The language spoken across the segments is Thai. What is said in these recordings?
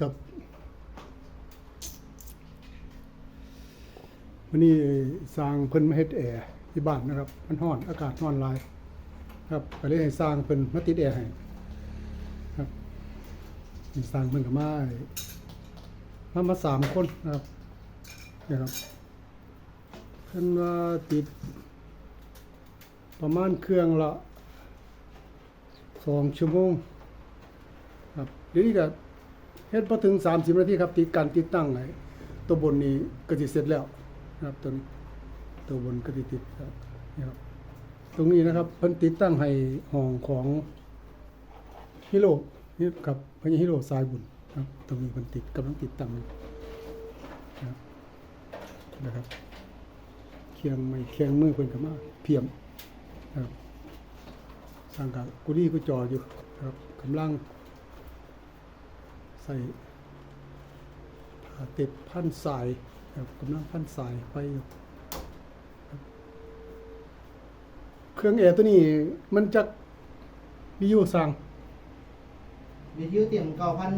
ครับวันนี้สร้างเพิ่นมาเฮ็ดแอร์ที่บ้านนะครับ มันร้อนอากาศร้อนหลาย ครับก็เลยให้สร้างเพิ่นมาติดแอร์ให้ครับมีสร้างเพิ่นก็มามามาสามคนนะครับนี่ครับเพิ่นว่าติด ประมาณเครื่องละสองชั่วโมงครับเดี๋ยวนี้ก็ เฮ็ดพอถึง 30 นาทีครับติดการติดตั้งไอ้ตัวบนนี้ก็สิเสร็จแล้วนะครับตัวนี้ตัวบนก็สิติดครับนี่ครับ ตรงนี้นะครับเพิ่นติดตั้งให้ห้องของฮิโร่นี่กับพญาฮิโร่สายบุญครับตรงนี้เพิ่นติดกำลังติดตั้งนะครับนะครับเคียงไม้เคียงมือเพิ่นก็มาเพียมนะครับสร้างกับกุดีกุจออยู่นะครับกำลัง ใส่ผ้าเต็บพันสายครับกำลังพันสายไปอยู่ครับเครื่องแอร์ตัวนี้มันจะวิวสั่งวิทยุเตรียมเก้าพัน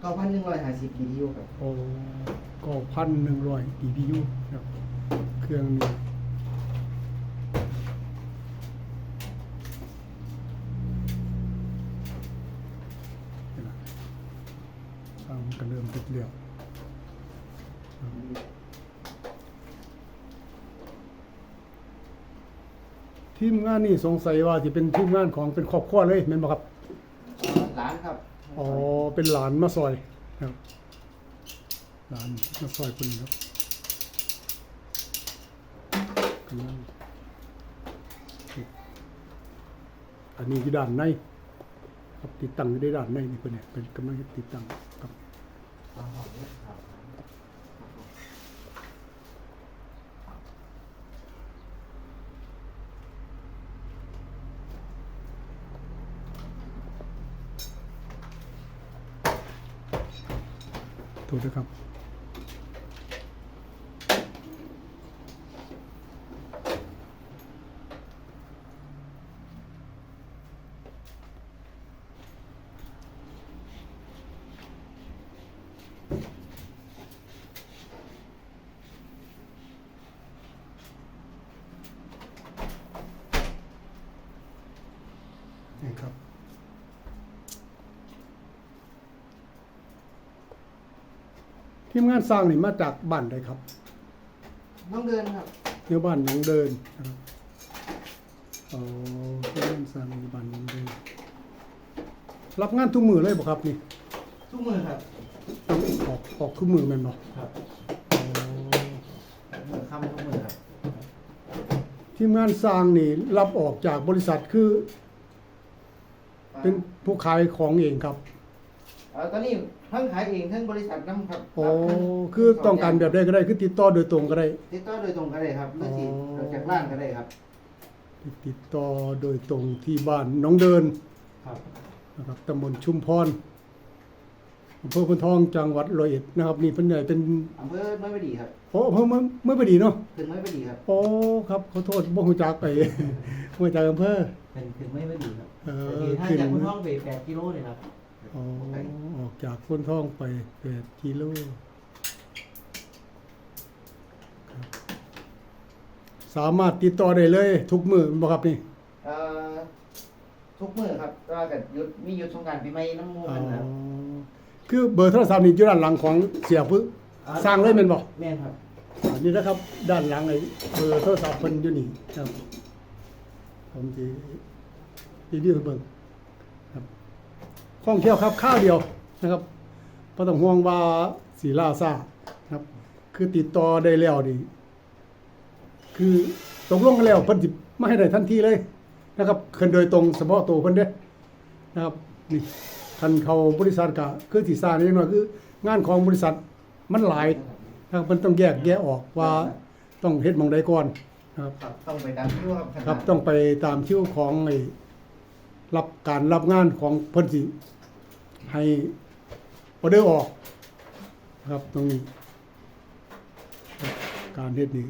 เก้าพันหนึ่งร้อยห้าสิบวิทยุครับ โอ้ก็พันหนึ่งร้อย dBu ครับเครื่องนี้นี่ล่ะสร้างมันก็ เริ่มติดเรียวทีมงานนี่สงสัยว่าจะเป็นทีมงานของเป็นครอบครัวเลยแม่นบ่ครับ หลานครับอ๋อ เป็นหลานมาซอยครับ หลานมาซอยคนนี้ครับกำลังอันนี้อยู่ด้านในครับติดตั้งอยู่ในด้านในนี่คนเนี่ยเป็นกำลังติดตั้ง ครับ นะครับนี่ครับ ทีมงานสร้างนี่มาจากบ้านใดครับน้องเดินครับเนื้อบ้านหนองเดินนะครับอ๋อทีมงานสร้างในบ้านหนองเดิน รับงานทุกมือเลยบ่ครับนี่ ทุกมือครับต้ องออกออกทุกมือแม่นบ่ครับอ๋อมือคำทุกมือครับทีมงานสร้างนี่รับออกจากบริษัทคือ เป็นผู้ขายของเองครับเอ่อตอนนี้ทั้งขายเองทั้งบริษัทน้ำครับโอ้รับทั้งคือต้องการแบบใดก็ได้คือติดต่อโดยตรงก็ได้ ติดต่อโดยตรงก็ได้ครับหรือที่อ๋อ จากร้านก็ได้ครับ ติดต่อโดยตรงที่บ้านหน้องเดินครับ นะครับตำบลชุมพร อำเภอพุนทองจังหวัดร้อยเอ็ดนะครับนี่เป็นใหญ่เป็นอำเภอไม่ดีครับโอ้อำเภอเมื่อเมื่อพอดีเนาะถึงไม่ดีครับ โอ้ครับขอโทษบ่ฮู้จักไปบ่ฮู้จักอำเภอ เป็นถึงไม่ไม่ดีครับเออแต่ที่ถ้าขึ้นจากคุณท่องไปแปดกิโลเนี่ยครับอ๋อออกจากพุนทองไป8กิโลครับสามารถติดต่อได้เลย ทุกมื้อบ่ครับนี่เอ่อทุกมือครับก็กับยุดมียุดสงกรารปีใหม่น้ำมูอ๋กันครับอ คือเบอร์โทรศัพท์นี่อยู่ด้านหลังของเสียพึ่งสร้างเลยแม่นบ่แม่นครับอันนี้นะครับ ด้านหลังไอ้เบอร์โทรศัพท์เพิ่นอยู่นี่ครับผมสิรีวิวให้เบิ่งครับคล่องเที่ยวครับข้าวเดียวนะครับบ่ต้องห่วงว่าสีล่าซ่าครับ คือติดต่อได้แล้วนี่คือตกลงกันแล้วเพิ่นสิมาให้ได้ทันทีเลยนะครับขึ้นโดยตรงเฉพาะตัวเพิ่นเด้นะครับนี่ คันเขาบริษัทก็คือสิซ่านี่น้อยคือ งานของบริษัทมันหลายนะครับมันต้องแยกแยะออกว่าต้องเฮ็ดหมองใดก่อนนะครับ ครับต้องไปตามที่ว่าครับต้องไปตามคิวของไอ้รับการรับงานของเพิ่นสิให้ออเดอร์ออกนะครับตรงนี้ครับการเฮ็ดนี้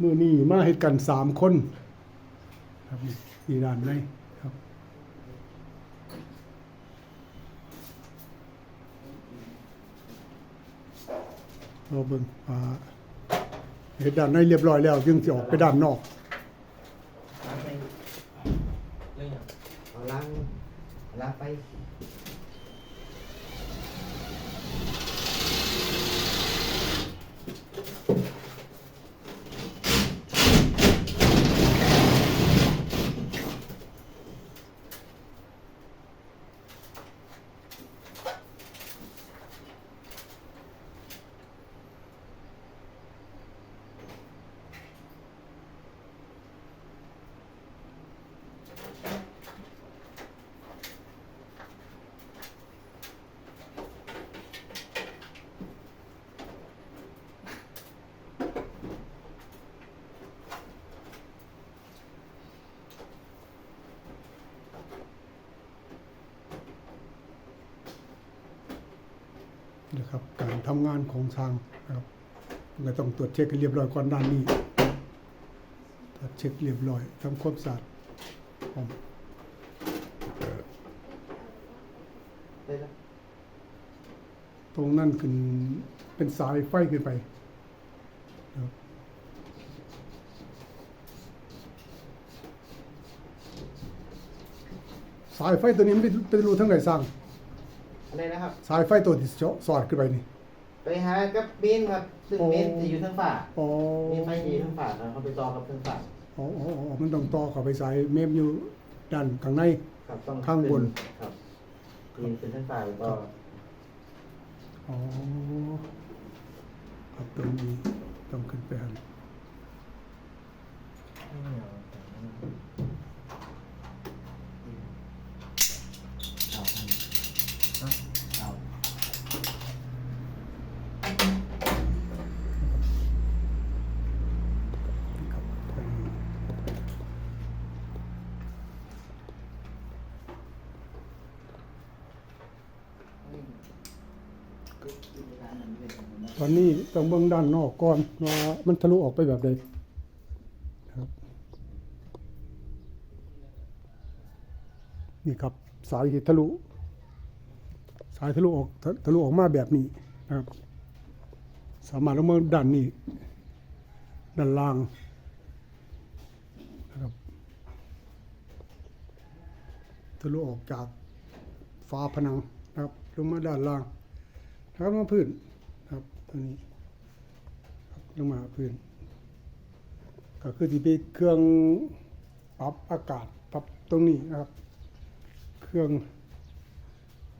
มื้อนี้มาเฮ็ดกันสามคนครับนี่ด้านในครับ เราเบิ่งอ่าเห็นด้านในเรียบร้อยแล้วจึงจะออกไปด้านนอกเอาล้างล้างไป นะครับการทำงานของทางนะครับก็ต้องตรวจเช็คให้เรียบร้อยก่อนด้านนี้ตรวจเช็คเรียบร้อยทำความสะอาดพร้อมตรงนั้นขึ้นเป็นสายไฟขึ้นไปนะครับสายไฟตัวนี้มันเป็นเป็นรูทั้งไหนสร้าง อะไรนะครับ สายไฟตัวที่เจาะสอดขึ้นไปนี่ ไปหากับเมนครับ ซึ่งโอ้เมนจะอยู่ทางฝ่าอ๋อเมนไฟจะอยู่ทางฝ่าแล้วเขาไปต่อกับทางฝ่าอ๋ออ๋ออ๋อมันต้องต่อเข้าไปสายเมมอยู่ด้านข้างใน ครับต้องข้างบนขึ้ครับปีนขึ้นทางฝ่าแล้วก็อ๋อครับตรงนี้ต้องขึ้นไปหัน เอาอัน ฮะ เอา ครับตรงนี้ ตอนนี้ต้องเบิ่งด้านนอกก่อนว่ามันทะลุออกไปแบบใดครับนี่ครับสายที่ทะลุ สายทะลุออกทะทะลุออกมาแบบนี้นะครับ สามารถลงมาด้านนี้ด้านล่างนะครับทะลุออกจากฝาผนังนะครับลงมาด้านล่างนะครับมาพื้น ตัวนี้ลงมาพื้น ก็คือที่เป็นเครื่องปรับอากาศปรับตรงนี้นะครับ เครื่อง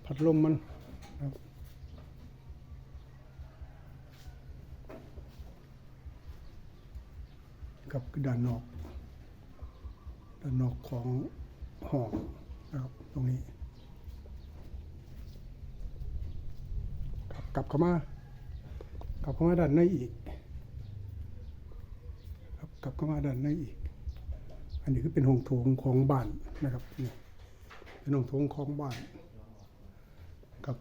พัดลมมันนะครับกับด้านนอกด้านนอกของห้องนะครับตรงนี้ครับกลับเข้ามา ลับเข้ามาด้านในอีกครับกลับเข้ามาด้านในอีก อันนี้คือเป็นห้องโถงของบ้านนะครับนี่เป็นห้องโถงของบ้านครับ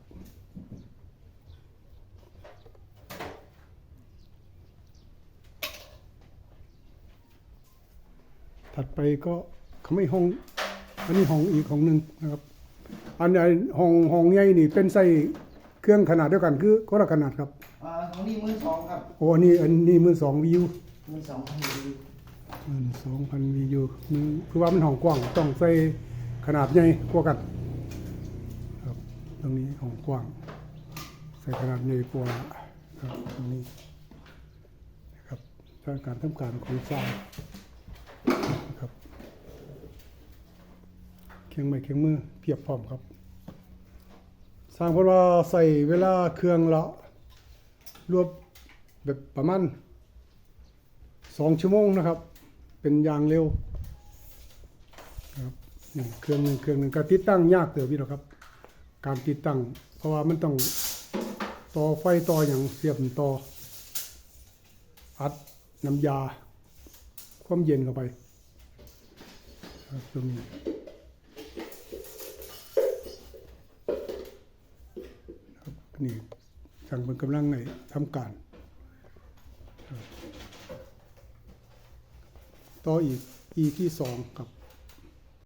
ถัดไปก็เขาไม่ห้องอันนี้ห้องอีกห้องหนึ่งนะครับ อันนี้ห้องห้องใหญ่นี่เป็นไส้เครื่องขนาดเดียวกันคือคนละขนาดครับ อ่าของนี่มือสองครับโอ้อันนี้อันนี้มือสองวิวมือสองของดีมือสองพันวิวมือคือว่ามันห้องกว้างต้องใส่ขนาดใหญ่กว่ากันครับตรงนี้ห้องกว้าง ใส่ขนาดใหญ่กว่าครับตรงนี้นะครับการทำการของสร้างนะครับเคียงไม้เคียงมือเพียบพร้อมครับ สร้างเพราะว่าใส่เวลาเครื่องละ รวบแบบประมาณสองชั่วโมงนะครับ เป็นอย่างเร็วนะครับนี่เครื่องหนึงเครื่องหนึ่งก็ติดตั้งยากเติบพี่หรอครับ การติดตั้ง เพราะว่ามันต้องต่อไฟต่ออย่างเสียบต่ออัดน้ำยา ความเย็นเข้าไปตรงนี้นี่ สั่งเป็นกำลังในทำการ ต่ออีกอีที่สองครับ